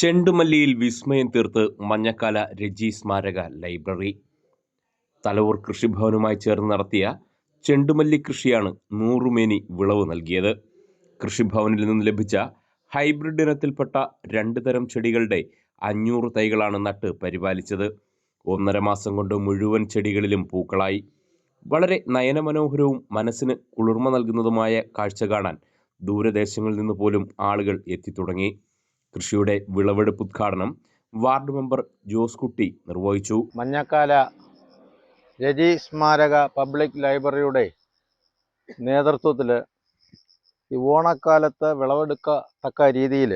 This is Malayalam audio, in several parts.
ചെണ്ടുമല്ലിയിൽ വിസ്മയം തീർത്ത് മഞ്ഞക്കാല രജി സ്മാരക ലൈബ്രറി. തലവൂർ കൃഷിഭവനുമായി ചേർന്ന് നടത്തിയ ചെണ്ടുമല്ലി കൃഷിയാണ് നൂറുമേനി വിളവ് നൽകിയത്. കൃഷിഭവനിൽ നിന്ന് ലഭിച്ച ഹൈബ്രിഡ് ഇനത്തിൽപ്പെട്ട രണ്ട് തരം ചെടികളുടെ അഞ്ഞൂറ് തൈകളാണ് നട്ട് പരിപാലിച്ചത്. ഒന്നര മാസം കൊണ്ട് മുഴുവൻ ചെടികളിലും പൂക്കളായി. വളരെ നയനമനോഹരവും മനസ്സിന് കുളിർമ നൽകുന്നതുമായ കാഴ്ച കാണാൻ ദൂരദേശങ്ങളിൽ നിന്ന് പോലും ആളുകൾ എത്തിത്തുടങ്ങി കൃഷിയുടെ വിളവെടുപ്പ് ഉദ്ഘാടനം വാർഡ് മെമ്പർ ജോസ് കുട്ടി നിർവഹിച്ചു. മഞ്ഞക്കാല രജി സ്മാരക പബ്ലിക് ലൈബ്രറിയുടെ നേതൃത്വത്തിൽ ഈ ഓണക്കാലത്ത് വിളവെടുക്കത്തക്ക രീതിയിൽ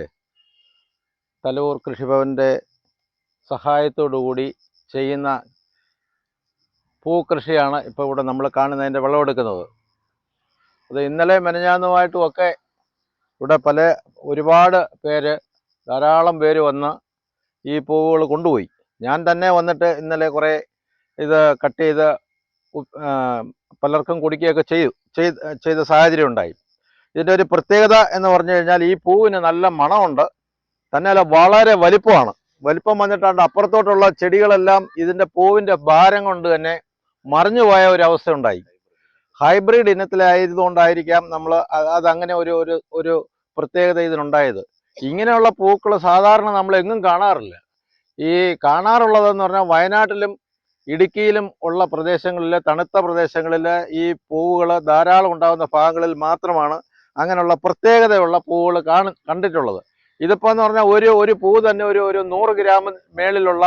തലൂർ കൃഷിഭവന്റെ സഹായത്തോടുകൂടി ചെയ്യുന്ന പൂക്കൃഷിയാണ് ഇപ്പോൾ ഇവിടെ നമ്മൾ കാണുന്നതിന്റെ വിളവെടുക്കുന്നത്. അത് ഇന്നലെ മെനഞ്ഞാന്നുമായിട്ടുമൊക്കെ ഇവിടെ പല ഒരുപാട് പേര് ധാരാളം പേര് വന്ന് ഈ പൂവുകൾ കൊണ്ടുപോയി. ഞാൻ തന്നെ വന്നിട്ട് ഇന്നലെ കുറേ ഇത് കട്ട് ചെയ്ത് പലർക്കും കുടിക്കുകയൊക്കെ ചെയ്തു. ചെയ്ത് സാഹചര്യം ഉണ്ടായി. ഇതിന്റെ ഒരു പ്രത്യേകത എന്ന് പറഞ്ഞു കഴിഞ്ഞാൽ ഈ പൂവിന് നല്ല മണമുണ്ട്. തന്നെയല്ല വളരെ വലിപ്പമാണ്. വലിപ്പം വന്നിട്ടാണ്ട് അപ്പുറത്തോട്ടുള്ള ചെടികളെല്ലാം ഇതിന്റെ പൂവിന്റെ ഭാരം കൊണ്ട് തന്നെ മറിഞ്ഞു പോയ ഒരു അവസ്ഥ ഉണ്ടായി. ഹൈബ്രിഡ് ഇനത്തിലായതുകൊണ്ടായിരിക്കാം നമ്മൾ അതങ്ങനെ ഒരു ഒരു പ്രത്യേകത ഇതിനുണ്ടായത്. ഇങ്ങനെയുള്ള പൂക്കൾ സാധാരണ നമ്മൾ എങ്ങും കാണാറില്ല. ഈ കാണാറുള്ളതെന്ന് പറഞ്ഞാൽ വയനാട്ടിലും ഇടുക്കിയിലും ഉള്ള പ്രദേശങ്ങളിൽ തണുത്ത പ്രദേശങ്ങളിൽ ഈ പൂവുകൾ ധാരാളം ഉണ്ടാകുന്ന ഭാഗങ്ങളിൽ മാത്രമാണ് അങ്ങനെയുള്ള പ്രത്യേകതയുള്ള പൂവുകൾ കാണ കണ്ടിട്ടുള്ളത്. ഇതിപ്പോൾ എന്ന് പറഞ്ഞാൽ ഒരു ഒരു പൂ തന്നെ ഒരു ഒരു നൂറ് ഗ്രാം മേളിലുള്ള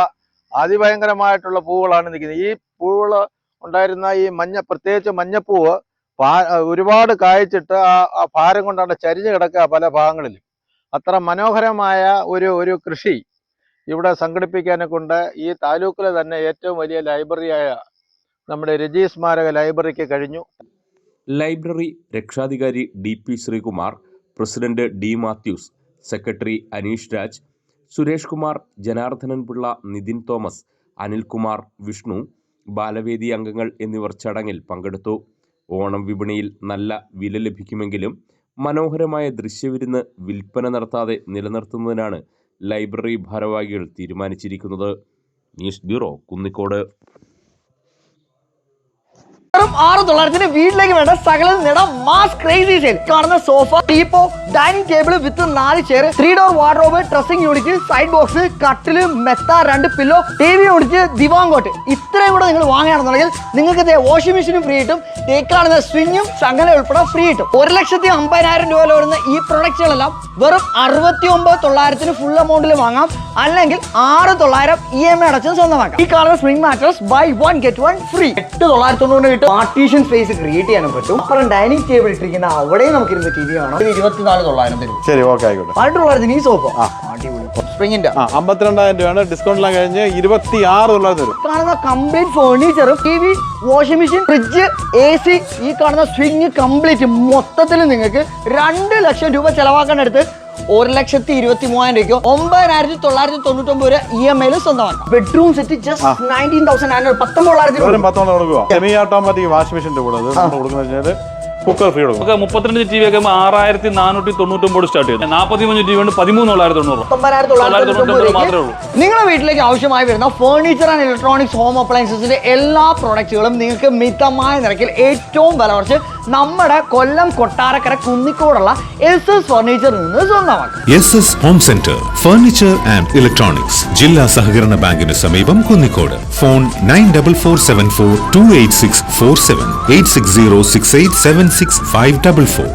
അതിഭയങ്കരമായിട്ടുള്ള പൂവുകളാണ് നിൽക്കുന്നത്. ഈ പൂവുകൾ ഉണ്ടായിരുന്ന ഈ മഞ്ഞ പ്രത്യേകിച്ച് മഞ്ഞപ്പൂവ് ഒരുപാട് കായ്ച്ചിട്ട് ആ ഭാരം കൊണ്ടാണ് ചരിഞ്ഞ് കിടക്കുക പല ഭാഗങ്ങളിലും. അത്ര മനോഹരമായ ഒരു ഒരു കൃഷി ഇവിടെ സംഘടിപ്പിക്കാനെ കൊണ്ട് ഈ താലൂക്കിലെ തന്നെ ഏറ്റവും വലിയ ലൈബ്രറിയായ നമ്മുടെ രജി സ്മാരക ലൈബ്രറിക്ക് കഴിഞ്ഞു. ലൈബ്രറി രക്ഷാധികാരി D P Sreekumar president D Mathews secretary Aneesh Raj Suresh Kumar Janardhanan Pillai Nithin Thomas Anilkumar Vishnu Balavedi അംഗങ്ങൾ എന്നിവർ ചടങ്ങിൽ പങ്കെടുത്തു. ഓണം വിപണിയിൽ നല്ല വില ലഭിക്കുമെങ്കിലും മനോഹരമായ ദൃശ്യവിരുന്ന് വിൽപ്പന നടത്താതെ നിലനിർത്തുന്നതിനാണ് ലൈബ്രറി ഭാരവാഹികൾ തീരുമാനിച്ചിരിക്കുന്നത്. News bureau Kunnicode. വെറും ആറ് തൊള്ളായിരത്തിന് വീട്ടിലേക്ക് വേണ്ട സകലം നേടാം. മാസ് ക്രേസി സെയിൽ കാണുന്ന sofa teapoy dining table with നാല് chair three door wardrobe dressing unit side box കട്ടിൽ മെത്ത രണ്ട് pillow T V unit divan cot ഇത്രയും കൂടെ നിങ്ങൾ വാങ്ങുകയാണെന്നുണ്ടെങ്കിൽ നിങ്ങൾക്ക് വാഷിംഗ് മെഷീനും ഫ്രീ കിട്ടും. കാണുന്ന സ്വിങ്ങും സംഘടന ഉൾപ്പെടെ ഫ്രീ കിട്ടും. ഒരു ലക്ഷത്തി അമ്പതിനായിരം രൂപ വരുന്ന ഈ പ്രൊഡക്റ്റുകളെല്ലാം വെറും അറുപത്തി ഒമ്പത് തൊള്ളായിരത്തിന് ഫുൾ എമൗണ്ടിൽ വാങ്ങാം. അല്ലെങ്കിൽ ആറ് തൊള്ളായിരം ഇ എം ഐ അടച്ചും സ്വന്തമാക്കാം. ഈ കാണുന്ന spring mattress buy one get one free എട്ട് തൊള്ളായിരത്തി തൊണ്ണൂറ് കിട്ടും. പാർട്ടീഷൻ സ്പേസ് ക്രിയേറ്റ് ചെയ്യാനും പറ്റും. അപ്പുറം ഡൈനിങ് ടേബിൾ ഇട്ടിരിക്കുന്ന അവിടെയും നമുക്ക് ഇരുന്ന് ടി വി കാണാം ഇരുപത്തിനാല് തൊള്ളായിരം തരും. ശരി ഓക്കെ ആയിക്കോട്ടെ. പന്ത്രണ്ട് തൊള്ളായിരത്തിന് ഈ സോഫ അടിപൊളി. സ്പ്രിങ്ങിന്റെ ആ അമ്പത്തിരണ്ടായിരം രൂപയാണ്. ഡിസ്കൗണ്ടിലാൻ കഴിഞ്ഞ് ഇരുപത്തി ആറ് തൊള്ളായിരം തരും. കാണുന്ന complete ഫേർണിച്ചറും T V washing machine fridge A C ഈ കാണുന്ന സ്വിങ് കംപ്ലീറ്റ് മൊത്തത്തിൽ നിങ്ങൾക്ക് രണ്ട് ലക്ഷം രൂപ ചെലവാക്കാനടുത്ത് ഒരു ലക്ഷത്തി ഇരുപത്തി മൂവായിരം രൂപയ്ക്ക് ഒമ്പതിനായിരത്തി തൊള്ളായിരത്തി തൊണ്ണൂറ്റൊമ്പത് രൂപ ഇ എം ഐയിൽ സ്വന്തമാക്കാം bedroom set just nineteen thousand പത്തൊമ്പതിനായിരത്തി കൊടുക്കുക സെമി ഓട്ടോമാറ്റിക് വാഷിംഗ് മെഷീന്റെ കൂടെ. കൊടുക്കുന്നത് കുക്കർ ഫ്രീ കൊടുക്കും. നമുക്ക് മുപ്പത്തിരണ്ട് ടി വി ഒക്കെ ആറായിരത്തി നാനൂറ്റി തൊണ്ണൂറ്റൊമ്പത് സ്റ്റാർട്ട് ചെയ്യും നാൽപ്പത്തി മൂന്ന് ടി വി ഉണ്ട് പതിമൂന്ന് തൊള്ളായിരത്തി തൊണ്ണൂറ്. മാത്രമേ ഉള്ളൂ. നിങ്ങളുടെ വീട്ടിലേക്ക് ആവശ്യമായി വരുന്ന ഫേർണിച്ചർ ആൻഡ് ഇലക്ട്രോണിക്സ് ഹോം അപ്ലയൻസസിന്റെ എല്ലാ പ്രോഡക്റ്റുകളും നിങ്ങൾക്ക് മിതമായ നിരക്കിൽ ഏറ്റവും വില കുറച്ച് നമ്മുടെ കൊല്ലം കൊട്ടാരക്കര കുന്നിക്കോടുള്ള എസ് എസ് ഫർണിച്ചറിൽ നിന്ന് സ്വന്തമാക്കും. S S home centre furniture and electronics ജില്ലാ സഹകരണ ബാങ്കിന് സമീപം Kunnicode. Phone nine double four seven four two eight six four seven eight six zero six eight seven six five double four